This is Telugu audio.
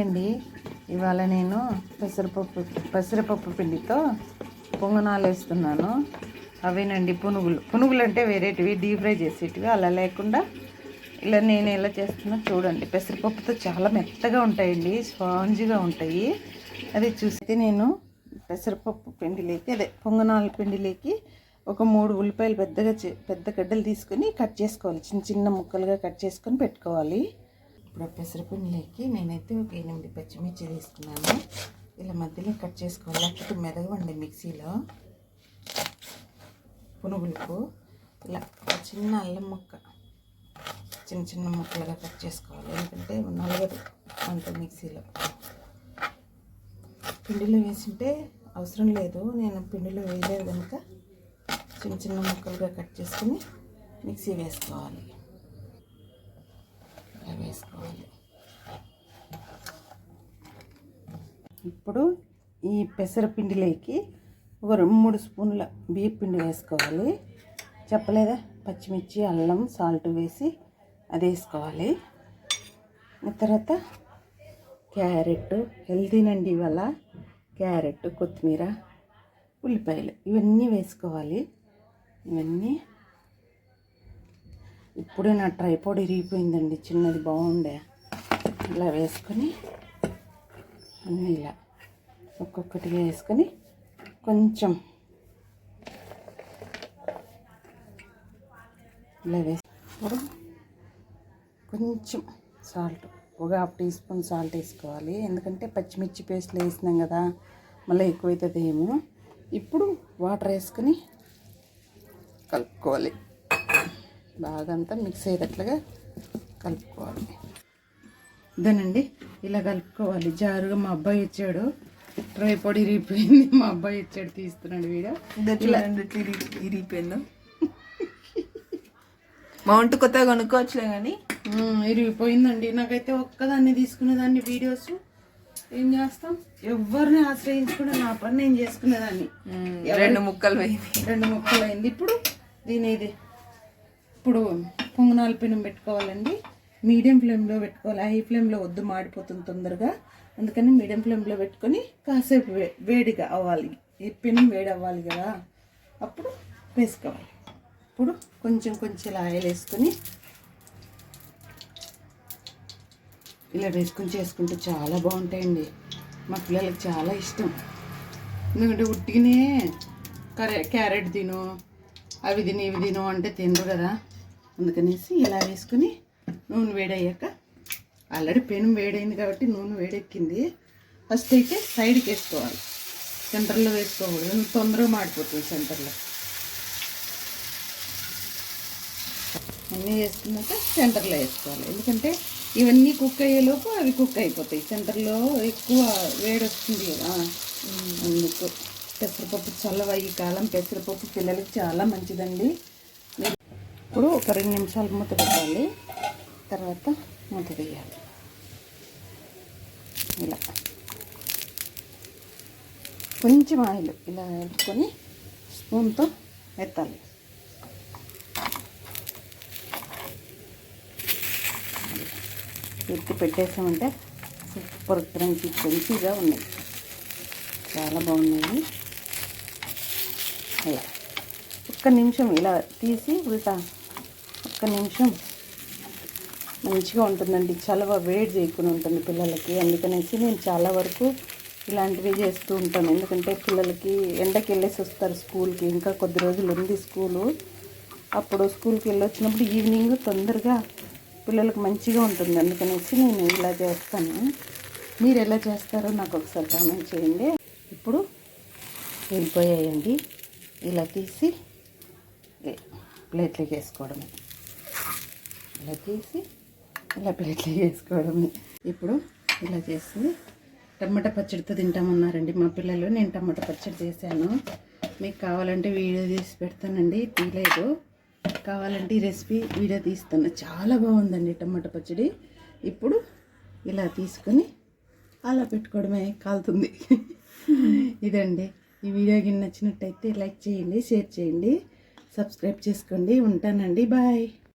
అండి. ఇవాళ నేను పెసరపప్పు పెసరపప్పు పిండితో పొంగనాలు వేస్తున్నాను. అవేనండి పునుగులు. పునుగులు అంటే వేరేటివి డీప్ ఫ్రై చేసేటివి అలా లేకుండా ఇలా నేను ఎలా చేస్తున్నా చూడండి. పెసరపప్పుతో చాలా మెత్తగా ఉంటాయండి స్పాంజ్గా ఉంటాయి. అది చూస్తే నేను పెసరపప్పు పిండిలోకి అదే పొంగనాల పిండిలోకి ఒక మూడు ఉల్లిపాయలు పెద్దగా చే- పెద్ద గడ్డలు తీసుకొని కట్ చేసుకోవాలి. చిన్న చిన్న ముక్కలుగా కట్ చేసుకొని పెట్టుకోవాలి. ఇప్పుడు ఆ పెసరపిండిలోకి నేనైతే ఒక ఎనిమిది పచ్చిమిర్చి తీసుకున్నాను. ఇలా మధ్యలో కట్ చేసుకోవాలి. లేకపోతే మెదగవండి మిక్సీలో. పునుగులకు. ఇలా చిన్న అల్లం ముక్క. చిన్న చిన్న ముక్కలుగా కట్ చేసుకోవాలి. ఎందుకంటే నలగదు అంత మిక్సీలో. పిండిలో వేసింటే అవసరం లేదు. నేను పిండిలో వేయలేదు కనుక చిన్న చిన్న ముక్కలుగా కట్ చేసుకుని మిక్సీ వేసుకోవాలి. ఇలా వేసుకోవాలి ఇప్పుడు ఈ పెసరపిండిలోకి ఒక రెండు మూడు స్పూన్ల బియ్య పిండి వేసుకోవాలి. చెప్పలేదా? పచ్చిమిర్చి అల్లం సాల్ట్ వేసి అది వేసుకోవాలి. తర్వాత క్యారెట్ హెల్తీనండి ఇవాళ క్యారెట్ కొత్తిమీర ఉల్లిపాయలు ఇవన్నీ వేసుకోవాలి. ఇవన్నీ ఇప్పుడే నా ట్రైపాడ్ ఇరిగిపోయిందండి చిన్నది బాగుండే. ఇలా వేసుకొని అన్నీ ఇలా ఒక్కొక్కటిగా వేసుకొని కొంచెం ఇలా వేసి ఇప్పుడు కొంచెం సాల్ట్ ఒక హాఫ్ టీ స్పూన్ సాల్ట్ వేసుకోవాలి. ఎందుకంటే పచ్చిమిర్చి పేస్ట్లు వేసినాం కదా మళ్ళీ ఎక్కువైతుంది ఏమో ఇప్పుడు వాటర్ వేసుకొని కలుపుకోవాలి. బాగా అంతా మిక్స్ అయ్యేటట్లుగా కలుపుకోవాలి. ఇదేనండి ఇలా కలుపుకోవాలి. జారుగా మా అబ్బాయి ఇచ్చాడు. ట్రై పొడి ఇరిగిపోయింది. మా అబ్బాయి ఇచ్చాడు తీస్తున్నాడు వీడియో. ఇరిగిపోయిందో. మౌంట్ కొత్తగా కొనుక్కోవచ్చులే కానీ ఇరిగిపోయిందండి. నాకైతే ఒక్కదాన్ని తీసుకునేదాన్ని వీడియోస్. ఏం చేస్తాం? ఎవరిని ఆశ్రయించకుండా నా పని నేను చేసుకునేదాన్ని. రెండు ముక్కలు పోయింది రెండు ముక్కలు అయింది ఇప్పుడు దీని ఇది. ఇప్పుడు పొంగనాల పెనం పెట్టుకోవాలండి. మీడియం ఫ్లేమ్లో పెట్టుకోవాలి. హై ఫ్లేమ్లో వద్దు మాడిపోతుంది తొందరగా. అందుకని మీడియం ఫ్లేమ్లో పెట్టుకొని కాసేపు వే వేడిగా అవ్వాలి. ఈ పెనం వేడి అవ్వాలి కదా. అప్పుడు వేసుకోవాలి. ఇప్పుడు కొంచెం కొంచెం ఇలా ఆయిల్ వేసుకొని ఇలా వేసుకొని చేసుకుంటే చాలా బాగుంటాయండి. మా పిల్లలకి చాలా ఇష్టం. ఎందుకంటే ఉట్టిగానే కరే క్యారెట్ తిను అవి తిని ఇవి తిను అంటే తినరు కదా. అందుకనేసి ఇలా వేసుకుని నూనె వేడయ్యాక ఆల్రెడీ పెనం వేడైంది కాబట్టి నూనె వేడెక్కింది. ఫస్ట్ అయితే సైడ్కి వేసుకోవాలి. సెంటర్లో వేసుకోకూడదు. తొందరగా మాడిపోతుంది సెంటర్లో. అన్నీ వేసుకున్నాక సెంటర్లో వేసుకోవాలి. ఎందుకంటే ఇవన్నీ కుక్ అయ్యేలోపు అవి కుక్ అయిపోతాయి. సెంటర్లో ఎక్కువ వేడి వస్తుంది కదా అందుకు పెసరపప్పు చల్లవ ఈ కాలం పెసరపప్పు పిల్లలకి చాలా మంచిదండి. ఇప్పుడు ఒక రెండు నిమిషాలు మూత పెట్టాలి. తర్వాత మూత తీయాలి ఇలా. కొంచెం ఆయిల్ ఇలా వేసుకొని స్పూన్తో ఎత్తాలి. ఎత్తి పెట్టేసామంటే సూపర్ క్రంచి క్రంచిగా ఉన్నాయి. చాలా బాగున్నాయి. అలా ఒక్క నిమిషం ఇలా తీసి ఉల్టా ఒక్క నిమిషం. మంచిగా ఉంటుందండి. చలవ వేడి చేయకుండా ఉంటుంది పిల్లలకి. అందుకనేసి నేను చాలా వరకు ఇలాంటివి చేస్తూ ఉంటాను. ఎందుకంటే పిల్లలకి ఎండకి వెళ్ళేసి వస్తారు స్కూల్కి. ఇంకా కొద్ది రోజులు ఉంది స్కూలు. అప్పుడు స్కూల్కి వెళ్ళొచ్చినప్పుడు ఈవినింగ్ తొందరగా పిల్లలకు మంచిగా ఉంటుంది. అందుకనేసి నేను ఇలా చేస్తాను. మీరు ఎలా చేస్తారో నాకు ఒకసారి కామెంట్ చేయండి. ఇప్పుడు వెళ్ళిపోయాయండి. ఇలా తీసి ప్లేట్లోకి వేసుకోవడమే. ఇలా తీసి ఇలా ప్లేట్లోకి వేసుకోవడమే. ఇప్పుడు ఇలా చేసి టమాటా పచ్చడితో తింటామన్నారండి మా పిల్లలు. నేను టమాటా పచ్చడి చేశాను. మీకు కావాలంటే వీడియో తీసి పెడతానండి. తీయలేదు. కావాలంటే ఈ రెసిపీ వీడియో తీస్తాను. చాలా బాగుందండి టమాటా పచ్చడి. ఇప్పుడు ఇలా తీసుకొని అలా పెట్టుకోవడమే కాలుతుంది. ఇదండి. ఈ వీడియో గిన్నె నచ్చినట్టయితే లైక్ చేయండి షేర్ చేయండి. సబ్స్క్రైబ్ చేసుకోండి. ఉంటానండి. బాయ్.